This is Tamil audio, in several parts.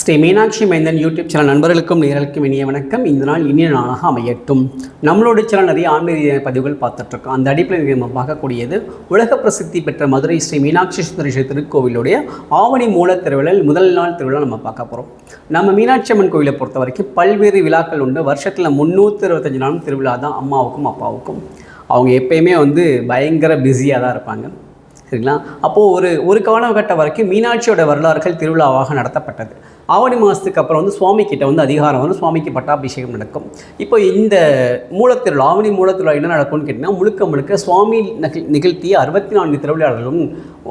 ஸ்ரீ மீனாட்சி மைந்தன் யூடியூப் சேனல் நண்பர்களுக்கும் நேர்களுக்கும் இனிய வணக்கம். இந்த நாள் இனிய நாளாக அமையட்டும். நம்மளோட சேனல் நிறைய ஆன்மீக பதிவுகள் பார்த்துட்ருக்கோம். அந்த அடிப்படையில் நம்ம பார்க்கக்கூடியது உலக பிரசித்தி பெற்ற மதுரை ஸ்ரீ மீனாட்சி சுந்தரேஸ்வரர் திருக்கோவிலுடைய ஆவணி மூல திருவிழல் முதல் நாள் திருவிழா நம்ம பார்க்க போகிறோம் நம்ம மீனாட்சி அம்மன் கோவிலை பொறுத்த வரைக்கும் பல்வேறு விழாக்கள் உண்டு. வருஷத்தில் முந்நூற்றி இருபத்தஞ்சு நாளும் திருவிழா தான் அம்மாவுக்கும் அப்பாவுக்கும். அவங்க எப்பயுமே வந்து பயங்கர பிஸியாக தான் இருப்பாங்க. சரிங்களா அப்போது ஒரு ஒரு காலகட்டம் வரைக்கும் மீனாட்சியோட வரலாறுகள் திருவிழாவாக நடத்தப்பட்டது. ஆவணி மாதத்துக்கு அப்புறம் வந்து சுவாமி கிட்ட வந்து அதிகாரம் வந்து சுவாமிக்கு பட்டாபிஷேகம் நடக்கும். இப்போ இந்த மூலத்திருவிழா ஆவணி மூலத்திருவிழா என்ன நடக்கும்னு கேட்டிங்கன்னா முழுக்க முழுக்க சுவாமி நிகழ் நிகழ்த்திய அறுபத்தி நான்கு திருவிழாக்களும்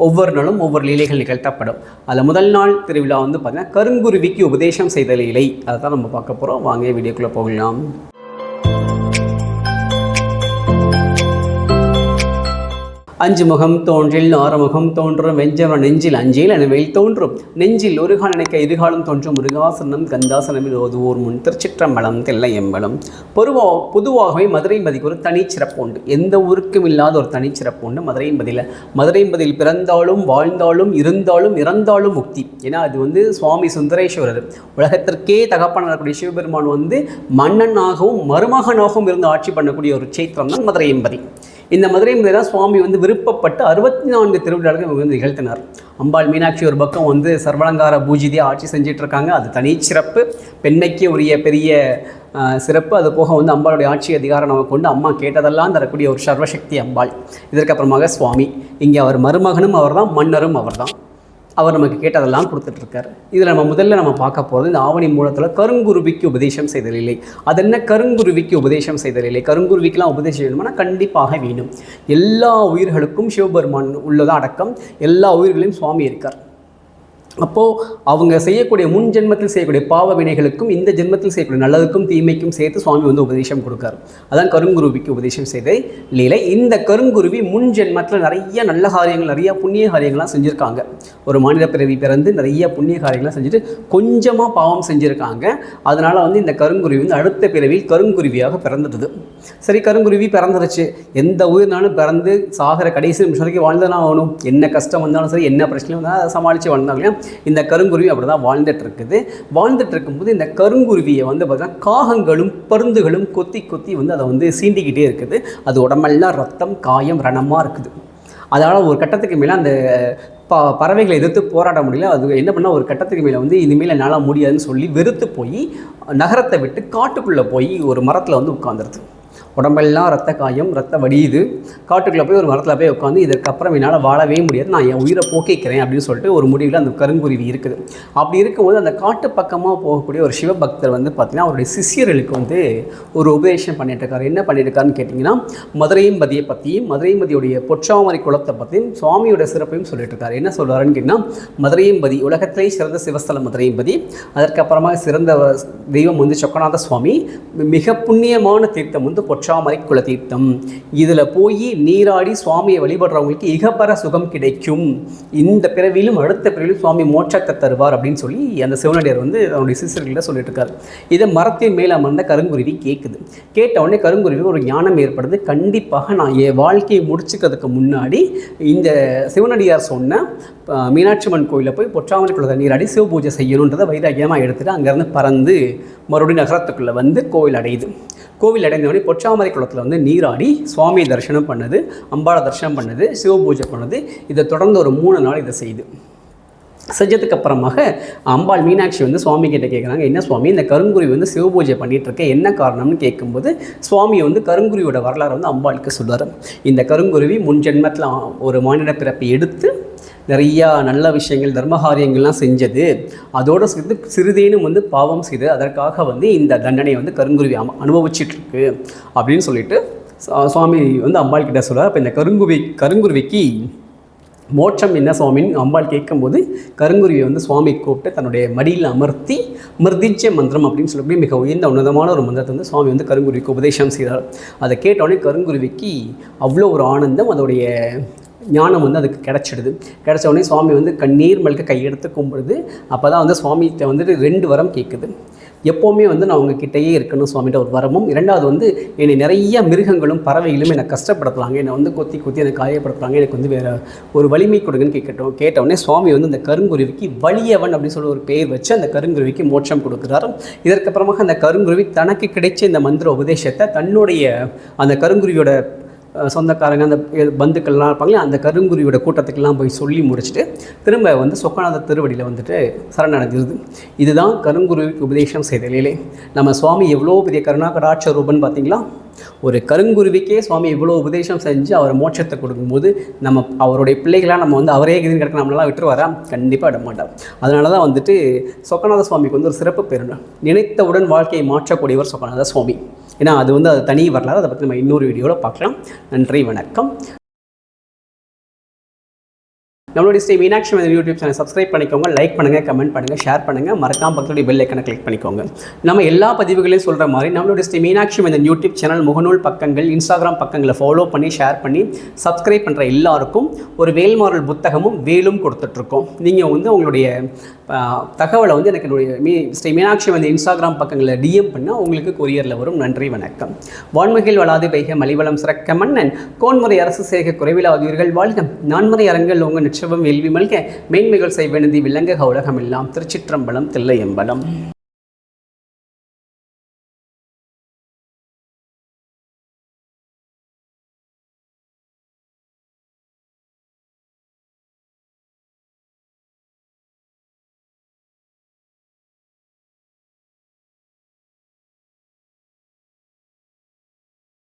ஒவ்வொரு நாளும் ஒவ்வொரு லீலைகள் நிகழ்த்தப்படும். அதில் முதல் நாள் திருவிழா வந்து பார்த்திங்கன்னா கருங்குருவிக்கு உபதேசம் செய்த லீலை. அதை தான் நம்ம பார்க்க போகிறோம் வாங்க வீடியோக்குள்ளே போகலாம். அஞ்சு முகம் தோன்றில் ஆறுமுகம் தோன்றும் வெஞ்சவன நெஞ்சில் அஞ்சில் எனவேல் தோன்றும். நெஞ்சில் ஒரு கால் நினைக்க இருகாலம் தோன்றும். முருகாசனம் கந்தாசனமில் ஓதுவோர் முன் திருச்சிற்றம்பலம் தில்லையம்பலம். பொதுவா பொதுவாகவே மதுரை பதிக்கு ஒரு தனிச்சிறப்பு உண்டு. எந்த ஊருக்கும் இல்லாத ஒரு தனிச்சிறப்பு உண்டு. மதுரை பதியில் மதுரை மதியில் பிறந்தாலும் வாழ்ந்தாலும் இருந்தாலும் இறந்தாலும் முக்தி. ஏன்னா அது வந்து சுவாமி சுந்தரேஸ்வரர். உலகத்திற்கே தகப்பன இருக்கக்கூடிய சிவபெருமான் வந்து மன்னனாகவும் மருமகனாகவும் இருந்து ஆட்சி பண்ணக்கூடிய ஒரு சேத்திரம் தான் மதுரை எம்பதி இந்த மதுரை முதல சுவாமி வந்து விருப்பப்பட்டு அறுபத்தி நான்கு திருவிழாக்கள் இவங்க வந்து நிகழ்த்தினார். அம்பாள் மீனாட்சி ஒரு பக்கம் வந்து சர்வலங்கார பூஜிதியாக ஆட்சி செஞ்சிட்டு இருக்காங்க அது தனி சிறப்பு. பெண்மைக்கு உரிய பெரிய சிறப்பு. அது போக வந்து அம்பாளுடைய ஆட்சி அதிகாரம் நம்ம கொண்டு அம்மா கேட்டதெல்லாம் தரக்கூடிய ஒரு சர்வசக்தி அம்பாள். இதற்கப்புறமாக சுவாமி. இங்கே அவர் மருமகனும் அவர் தான் மன்னரும் அவர்தான். அவர் நமக்கு கேட்டதெல்லாம் கொடுத்துட்ருக்காரு. இதில் நம்ம முதல்ல நம்ம பார்க்க போகிறது இந்த ஆவணி மூலத்தில் கருங்குருவிக்கு உபதேசம் செய்தல் இல்லை அது என்ன கருங்குருவிக்கு உபதேசம் செய்தல் இல்லை கருங்குருவிக்கெலாம் உபதேசம் வேணும்னா கண்டிப்பாக வேணும். எல்லா உயிர்களுக்கும் சிவபெருமான் உள்ளதான் அடக்கம். எல்லா உயிர்களையும் சுவாமி இருக்கார். அப்போது அவங்க செய்யக்கூடிய முன் ஜென்மத்தில் செய்யக்கூடிய பாவ வினைகளுக்கும் இந்த ஜென்மத்தில் செய்யக்கூடிய நல்லதுக்கும் தீமைக்கும் சேர்த்து சுவாமி வந்து உபதேசம் கொடுக்காரு. அதான் கருங்குருவிக்கு உபதேசம் செய்த லீலை இந்த கருங்குருவி முன் ஜென்மத்தில் நிறைய நல்ல காரியங்கள் நிறைய புண்ணிய காரியங்கள்லாம் செஞ்சுருக்காங்க. ஒரு மாநில பிறவி பிறந்து நிறைய புண்ணிய காரியங்கள்லாம் செஞ்சுட்டு கொஞ்சமாக பாவம் செஞ்சுருக்காங்க. அதனால் வந்து இந்த கருங்குருவி வந்து அடுத்த பிறவியில் கருங்குருவியாக பிறந்துடுது. சரி கருங்குருவி பிறந்துருச்சு. எந்த உயிர்னாலும் பிறந்து சாகிற கடைசி நிமிஷம் வரைக்கும் வாழ்ந்தனா ஆகணும் என்ன கஷ்டம் வந்தாலும் சரி என்ன பிரச்சனை வந்தாலும் அதை சமாளித்து வாழ்ந்தாங்க இல்லையா? இந்த கருங்குருவி அப்படி தான் வாழ்ந்துட்டு இருக்குது வாழ்ந்துட்டு இருக்கும்போது இந்த கருங்குருவியை வந்து பார்த்தீங்கன்னா காகங்களும் பருந்துகளும் கொத்தி கொத்தி வந்து அதை வந்து சீண்டிக்கிட்டே இருக்குது. அது உடம்பெல்லாம் ரத்தம் காயம் ரணமாக இருக்குது. அதனால் ஒரு கட்டத்துக்கு மேலே அந்த ப பறவைகளை எதிர்த்து போராட முடியல. அது என்ன பண்ணால் ஒரு கட்டத்துக்கு மேலே வந்து இனிமேல் என்னால் முடியாதுன்னு சொல்லி வெறுத்து போய் நகரத்தை விட்டு காட்டுக்குள்ளே போய் ஒரு மரத்தில் வந்து உட்காந்துருது உடம்பெல்லாம் ரத்த காயம் ரத்த வடியுது. காட்டுக்குள்ளே போய் ஒரு மரத்தில் போய் உட்காந்து இதற்கப்புறம் என்னால் வாழவே முடியாது. நான் என் உயிரை போக்கிக்கிறேன் அப்படின்னு சொல்லிட்டு ஒரு முடிவில் அந்த கருங்குருவி இருக்குது. அப்படி இருக்கும்போது அந்த காட்டு பக்கமாக போகக்கூடிய ஒரு சிவபக்தர் வந்து பார்த்திங்கன்னா அவருடைய சிஷியர்களுக்கு வந்து ஒரு உபதேசம் பண்ணிட்டு இருக்காரு. என்ன பண்ணிட்டு இருக்காருன்னு கேட்டிங்கன்னா மதுரையம்பதியை பற்றியும் மதுரையம்பதியுடைய பொற்றாமரை குளத்தை பற்றியும் சுவாமியோட சிறப்பையும் சொல்லிட்டு இருக்காரு. என்ன சொல்கிறாருன்னு கேட்டிங்கன்னா மதுரையம்பதி உலகத்திலே சிறந்த சிவஸ்தலம் மதுரையம்பதி. அதற்கப்புறமா சிறந்த தெய்வம் வந்து சொக்கநாத சுவாமி மிக புண்ணியமான தீர்த்தம் வந்து பொற்ற குல தீர்த்தம் இதில் போய் நீராடி சுவாமியை வழிபடுறவங்களுக்கு இகப்பர சுகம் கிடைக்கும். இந்த பிறவியிலும் அடுத்த பிறவிலும் சுவாமி மோட்சத்தை தருவார் அப்படின்னு சொல்லி அந்த சிவனடியார் வந்து அவனுடைய சிசியர்கிட்ட சொல்லிட்டு இருக்காரு இதை மரத்தின் மேலே அமர்ந்த கருங்குருவி கேட்குது கேட்ட உடனே கருங்குருவி ஒரு ஞானம் ஏற்படுது. கண்டிப்பாக நான் என் வாழ்க்கையை முடிச்சுக்கிறதுக்கு முன்னாடி இந்த சிவனடியார் சொன்ன மீனாட்சி அம்மன் கோயிலில் போய் பொற்றாமரை குலத்தை நீராடி சிவ பூஜை செய்யணுன்றதை வைராகியமாக எடுத்துட்டு அங்கேருந்து பறந்து மறுபடியும் நகரத்துக்குள்ளே வந்து கோயில் அடையுது. கோவில் அடைந்தவொடனே பொற்றாமரை குளத்தில் வந்து நீராடி சுவாமியை தரிசனம் பண்ணுது அம்பாளை தரிசனம் பண்ணுது சிவ பூஜை பண்ணுது. இதை தொடர்ந்து ஒரு மூணு நாள் இதை செய்யுது செஞ்சதுக்கு அப்புறமாக அம்பாள் மீனாட்சி வந்து சுவாமி கிட்ட கேட்குறாங்க என்ன சுவாமி இந்த கருங்குருவி வந்து சிவபூஜை பூஜை இருக்க என்ன காரணம்னு கேட்கும்போது சுவாமி வந்து கருங்குருவியோட வரலாறு வந்து அம்பாளுக்கு சொல்றாரு இந்த கருங்குருவி முன் ஜென்மத்தில் ஒரு மானிட பிறப்பை எடுத்து நிறையா நல்ல விஷயங்கள் தர்மகாரியங்கள்லாம் செஞ்சது. அதோடு சேர்த்து சிறிதேனும் வந்து பாவம் செய்து அதற்காக வந்து இந்த தண்டனையை வந்து கருங்குருவி அனுபவிச்சிட்ருக்கு அப்படின்னு சொல்லிட்டு சுவாமி வந்து அம்பாள் கிட்ட சொல்கிறார் அப்போ இந்த கருங்குருவி கருங்குருவிக்கு மோட்சம் என்ன சுவாமின்னு அம்பாள் கேட்கும்போது கருங்குருவியை வந்து சுவாமி கூப்பிட்டு தன்னுடைய மடியில் அமர்த்தி மிருதிஞ்ச மந்திரம் அப்படின்னு சொல்லக்கூடிய மிக உயர்ந்த உன்னதமான ஒரு மந்திரத்தை வந்து சுவாமி வந்து கருங்குருவிக்கு உபதேசம் செய்தார். அதை கேட்டவுடனே கருங்குருவிக்கு அவ்வளோ ஒரு ஆனந்தம் அதோடைய ஞானம் வந்து அதுக்கு கிடச்சிடுது. கிடச்ச உடனே சுவாமி வந்து கண்ணீர் மல்க கையெடுத்து கும்பிடுது. அப்போ தான் வந்து சுவாமிகிட்ட வந்துட்டு ரெண்டு வரம் கேட்குது எப்போவுமே வந்து நான் உங்ககிட்டயே இருக்கணும் சுவாமிகிட்ட ஒரு வரமும். இரண்டாவது வந்து என்னை நிறைய மிருகங்களும் பறவைகளும் என்னை கஷ்டப்படுத்துகிறாங்க என்னை வந்து கொத்தி கொத்தி என்னை காயப்படுத்துறாங்க. எனக்கு வந்து வேறு ஒரு வலிமை கொடுங்கன்னு கேட்கட்டும் கேட்ட உடனே சுவாமி வந்து அந்த கருங்குருவிக்கு வலியவன் அப்படின்னு சொல்லி ஒரு பெயர் வச்சு அந்த கருங்குருவிக்கு மோட்சம் கொடுக்குறாரு. இதற்கப்புறமாக அந்த கருங்குருவி தனக்கு கிடைச்ச இந்த மந்திர உபதேசத்தை தன்னுடைய அந்த கருங்குருவியோட சொந்தக்காரங்க அந்த பந்துக்கள்லாம் இருப்பாங்களே அந்த கருங்குருவியோட கூட்டத்துக்கெல்லாம் போய் சொல்லி முடிச்சுட்டு திரும்ப வந்து சொக்கநாத திருவடியில் வந்துட்டு சரணடைஞ்சிருது. இதுதான் கருங்குருவிக்கு உபதேசம் செய்த லீலை நம்ம சுவாமி எவ்வளோ பெரிய கருணாகடாட்ச ரூபன் பார்த்தீங்களா? ஒரு கருங்குருவிக்கே சுவாமி இவ்வளோ உபதேசம் செஞ்சு அவர் மோட்சத்தை கொடுக்கும்போது நம்ம அவருடைய பிள்ளைகளாக நம்ம வந்து அவரே கிதின்னு கிடக்க நம்மளாம் விட்டுருவாரா? கண்டிப்பாக விட மாட்டார் அதனால தான் வந்துட்டு சொக்கநாத சுவாமிக்கு வந்து ஒரு சிறப்பு பேர் நினைத்தவுடன் வாழ்க்கையை மாற்றக்கூடியவர் சொக்கநாத சுவாமி. ஏன்னா அது வந்து அது தனி வரலாறு. அதை பற்றி நம்ம இன்னொரு வீடியோவில் பார்க்கலாம். நன்றி வணக்கம். நம்மளுடைய Sri Meenakshi Mandir YouTube channel subscribe பண்ணிக்கோங்க லைக் பண்ணுங்கள் கமெண்ட் பண்ணுங்கள் ஷேர் பண்ணுங்கள் மறக்காம பக்கத்துடைய பெல் ஐக்கனை கிளிக் பண்ணிக்கோங்க. நம்ம எல்லா பதிவுகளையும் சொல்கிற மாதிரி நம்மளுடைய ஸ்ரீ மீனாட்சி மந்திர் யூடியூப் சேனல் முகநூல் பக்கங்கள் இன்ஸ்டாகிராம் பக்கங்களை ஃபாலோ பண்ணி ஷேர் பண்ணி சப்ஸ்கிரைப் பண்ணுற எல்லாருக்கும் ஒரு வேல்மாறல் புத்தகமும் வேலும் கொடுத்துட்ருக்கோம். நீங்கள் வந்து உங்களுடைய தகவலை வந்து எனக்கு என்னுடைய மீ ஸ்ரீ மீனாட்சி வந்து இன்ஸ்டாகிராம் பக்கங்களில் டிஎம் பண்ணால் உங்களுக்கு கொரியரில் வரும். நன்றி வணக்கம். வான்மகில் வளாது வைக மலிவளம் சிறக்க மன்னன். கோன்முறை அரசு சேக குறைவிலாதீர்கள் வாழ்க. நான்முறை அரங்கில் உங்கள் நிச்சவம் வெல்வி மல்க மேன்மைகள் செய்வனதி விலங்க கௌலகமெல்லாம் எல்லாம் திருச்சிற்றம்பலம் தில்லையம்பலம்.